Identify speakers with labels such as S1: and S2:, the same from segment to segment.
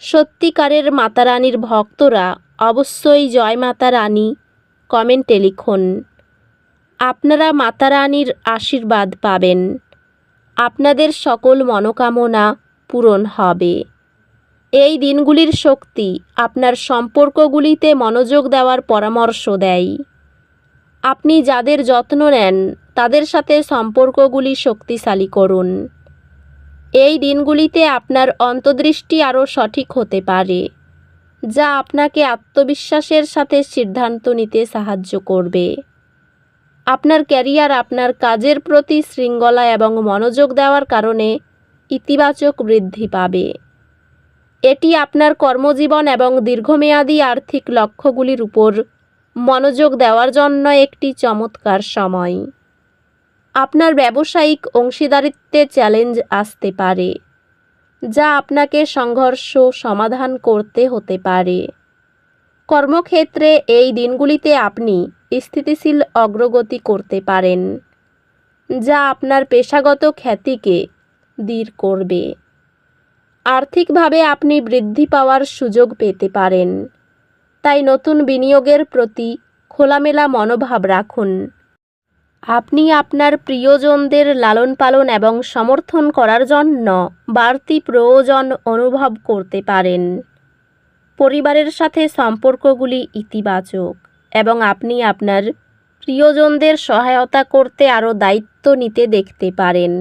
S1: সত্যিকারের মাতা রানীর ভক্তরা অবশ্যই জয় মাতা রানী কমেন্টে লিখুন। আপনারা মাতা রানীর আশীর্বাদ পাবেন। আপনাদের সকল মনোকামনা পূরণ হবে। এই দিনগুলির শক্তি আপনার সম্পর্কগুলিতে মনোযোগ দেওয়ার পরামর্শ দেয়। আপনি যাদের যত্ন নেন, তাদের সাথে সম্পর্কগুলি শক্তিশালী করুন। এই দিনগুলিতে আপনার অন্তর্দৃষ্টি আরও সঠিক হতে পারে, যা আপনাকে আত্মবিশ্বাসের সাথে সিদ্ধান্ত নিতে সাহায্য করবে। আপনার ক্যারিয়ার আপনার কাজের প্রতি শৃঙ্খলা এবং মনোযোগ দেওয়ার কারণে ইতিবাচক বৃদ্ধি পাবে। এটি আপনার কর্মজীবন এবং দীর্ঘমেয়াদী আর্থিক লক্ষ্যগুলির উপর মনোযোগ দেওয়ার জন্য একটি চমৎকার সময়। আপনার ব্যবসায়িক অংশীদারিত্বে চ্যালেঞ্জ আসতে পারে, যা আপনাকে সংঘর্ষ সমাধান করতে হতে পারে। কর্মক্ষেত্রে এই দিনগুলিতে আপনি স্থিতিশীল অগ্রগতি করতে পারেন, যা আপনার পেশাগত খ্যাতিকে দূর করবে। আর্থিকভাবে আপনি বৃদ্ধি পাওয়ার সুযোগ পেতে পারেন, তাই নতুন বিনিয়োগের প্রতি খোলামেলা মনোভাব রাখুন। আপনি আপনার প্রিয়জনদের লালন পালন এবং সমর্থন করার জন্য বাড়তি প্রয়োজন অনুভব করতে পারেন। পরিবারের সাথে সম্পর্কগুলি ইতিবাচক এবং আপনি আপনার প্রিয়জনদের সহায়তা করতে আরও দায়িত্ব নিতে দেখতে পারেন।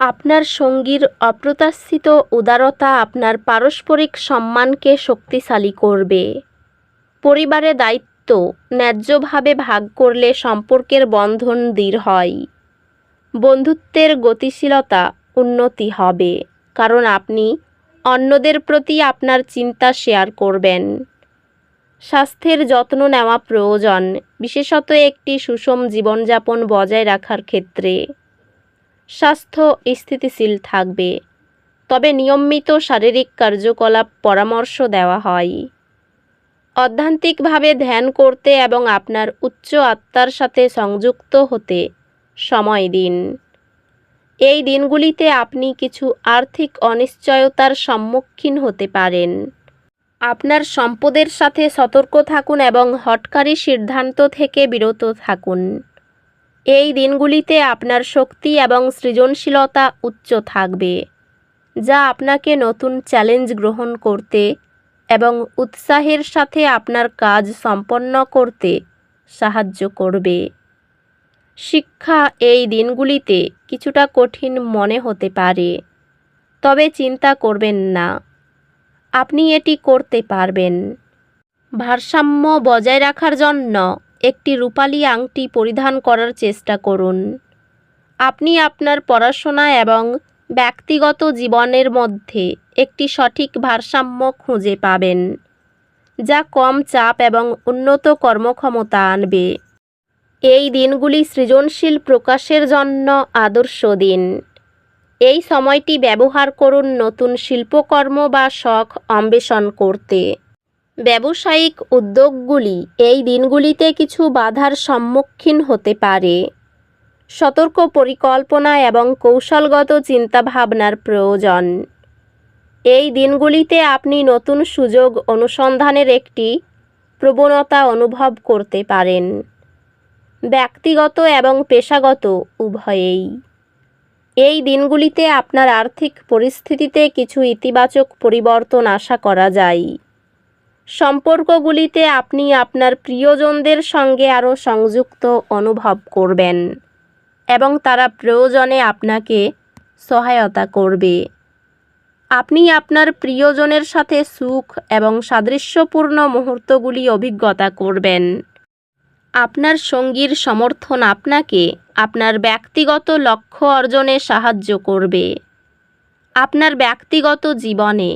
S1: আপনার সঙ্গীর অপ্রত্যাশিত উদারতা আপনার পারস্পরিক সম্মানকে শক্তিশালী করবে। পরিবারে দায়িত্ব ন্যায্যভাবে ভাগ করলে সম্পর্কের বন্ধন দৃঢ় হয়। বন্ধুত্বের গতিশীলতা উন্নতি হবে, কারণ আপনি অন্যদের প্রতি আপনার চিন্তা শেয়ার করবেন। স্বাস্থ্যের যত্ন নেওয়া প্রয়োজন, বিশেষত একটি সুষম জীবনযাপন বজায় রাখার ক্ষেত্রে। স্বাস্থ্য স্থিতিশীল থাকবে, তবে নিয়মিত শারীরিক কার্যকলাপ পরামর্শ দেওয়া হয়। অধ্যান্তিকভাবে ধ্যান করতে এবং আপনার উচ্চ আত্মার সাথে সংযুক্ত হতে সময় দিন। এই দিনগুলিতে আপনি কিছু আর্থিক অনিশ্চয়তার সম্মুখীন হতে পারেন। আপনার সম্পদের সাথে সতর্ক থাকুন এবং হটকারী সিদ্ধান্ত থেকে বিরত থাকুন। এই দিনগুলিতে আপনার শক্তি এবং সৃজনশীলতা উচ্চ থাকবে, যা আপনাকে নতুন চ্যালেঞ্জ গ্রহণ করতে এবং উৎসাহের সাথে আপনার কাজ সম্পন্ন করতে সাহায্য করবে। শিক্ষা এই দিনগুলিতে কিছুটা কঠিন মনে হতে পারে, তবে চিন্তা করবেন না। আপনি এটি করতে পারবেন। ভারসাম্য বজায় রাখার জন্য একটি রূপালী আংটি পরিধান করার চেষ্টা করুন। আপনি আপনার পড়াশোনা এবং ব্যক্তিগত জীবনের মধ্যে একটি সঠিক ভারসাম্য খুঁজে পাবেন, যা কম চাপ এবং উন্নত কর্মক্ষমতা আনবে। এই দিনগুলি সৃজনশীল প্রকাশের জন্য আদর্শ দিন। এই সময়টি ব্যবহার করুন নতুন শিল্পকর্ম বা শখ অন্বেষণ করতে। ব্যবসায়িক উদ্যোগগুলি এই দিনগুলিতে কিছু বাধার সম্মুখীন হতে পারে। সতর্ক পরিকল্পনা এবং কৌশলগত চিন্তাভাবনার প্রয়োজন। এই দিনগুলিতে আপনি নতুন সুযোগ অনুসন্ধানের একটি প্রবণতা অনুভব করতে পারেন। ব্যক্তিগত এবং পেশাগত উভয়েই। এই দিনগুলিতে আপনার আর্থিক পরিস্থিতিতে কিছু ইতিবাচক পরিবর্তন আশা করা যায়। সম্পর্কগুলিতে আপনি আপনার প্রিয়জনদের সঙ্গে আরও সংযুক্ত অনুভব করবেন। এবং তারা প্রয়োজনে আপনাকে সহায়তা করবে। আপনি আপনার প্রিয়জনের সাথে সুখ এবং সাদৃশ্যপূর্ণ মুহূর্তগুলি অভিজ্ঞতা করবেন। আপনার সঙ্গীর সমর্থন আপনাকে আপনার ব্যক্তিগত লক্ষ্য অর্জনে সাহায্য করবে। আপনার ব্যক্তিগত জীবনে,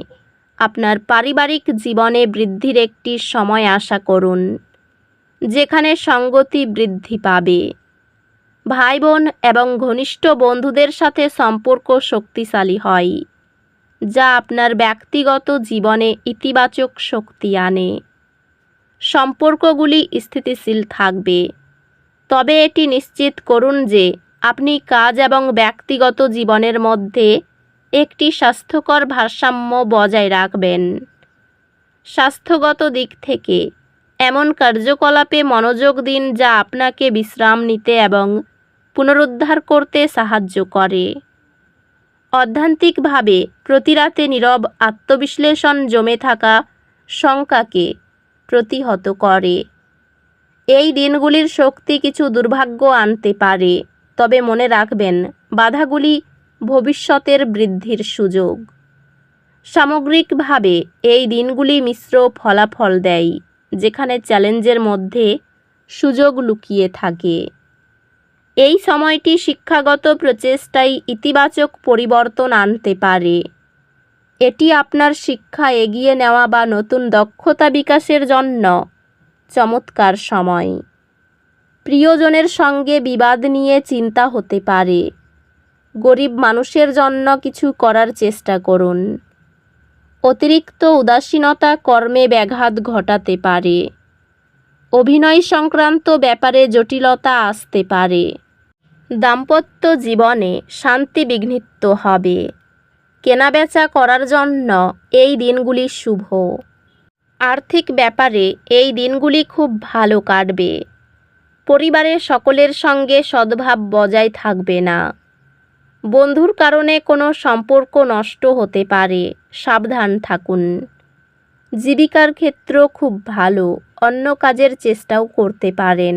S1: আপনার পারিবারিক জীবনে বৃদ্ধির একটি সময় আশা করুন, যেখানে সঙ্গতি বৃদ্ধি পাবে। ভাই বোন এবং ঘনিষ্ঠ বন্ধুদের সাথে সম্পর্ক শক্তিশালী হয়, যা আপনার ব্যক্তিগত জীবনে ইতিবাচক শক্তি আনে। সম্পর্কগুলি স্থিতিশীল থাকবে। তবে এটি নিশ্চিত করুন যে আপনি কাজ এবং ব্যক্তিগত জীবনের মধ্যে একটি স্বাস্থ্যকর ভারসাম্য বজায় রাখবেন। স্বাস্থ্যগত দিক থেকে এমন কার্যকলাপে মনোযোগ দিন যা আপনাকে বিশ্রাম নিতে এবং পুনরুদ্ধার করতে সাহায্য করে। অধ্যান্তিকভাবে প্রতিরাতে নীরব আত্মবিশ্লেষণ জমে থাকা শঙ্কাকে প্রতিহত করে। এই দিনগুলির শক্তি কিছু দুর্ভাগ্য আনতে পারে, তবে মনে রাখবেন, বাধাগুলি ভবিষ্যতের বৃদ্ধির সুযোগ। সামগ্রিকভাবে, এই দিনগুলি মিশ্র ফলাফল দেয়, যেখানে চ্যালেঞ্জের মধ্যে সুযোগ লুকিয়ে থাকে। এই সময়টি শিক্ষাগত প্রচেষ্টায় ইতিবাচক পরিবর্তন আনতে পারে। এটি আপনার শিক্ষা এগিয়ে নেওয়া বা নতুন দক্ষতা বিকাশের জন্য চমৎকার সময়। প্রিয়জনের সঙ্গে বিবাদ নিয়ে চিন্তা হতে পারে। গরিব মানুষের জন্য কিছু করার চেষ্টা করুন। অতিরিক্ত উদাসীনতা কর্মে ব্যাঘাত ঘটাতে পারে। অভিনয় সংক্রান্ত ব্যাপারে জটিলতা আসতে পারে। দাম্পত্য জীবনে শান্তি বিঘ্নিত হবে। কেনাবেচা করার জন্য এই দিনগুলি শুভ। আর্থিক ব্যাপারে এই দিনগুলি খুব ভালো কাটবে। পরিবারের সকলের সঙ্গে সদ্ভাব বজায় থাকবে না। বন্ধুর কারণে কোনো সম্পর্ক নষ্ট হতে পারে, সাবধান থাকুন। জীবিকার ক্ষেত্র খুব ভালো, অন্য কাজের চেষ্টাও করতে পারেন।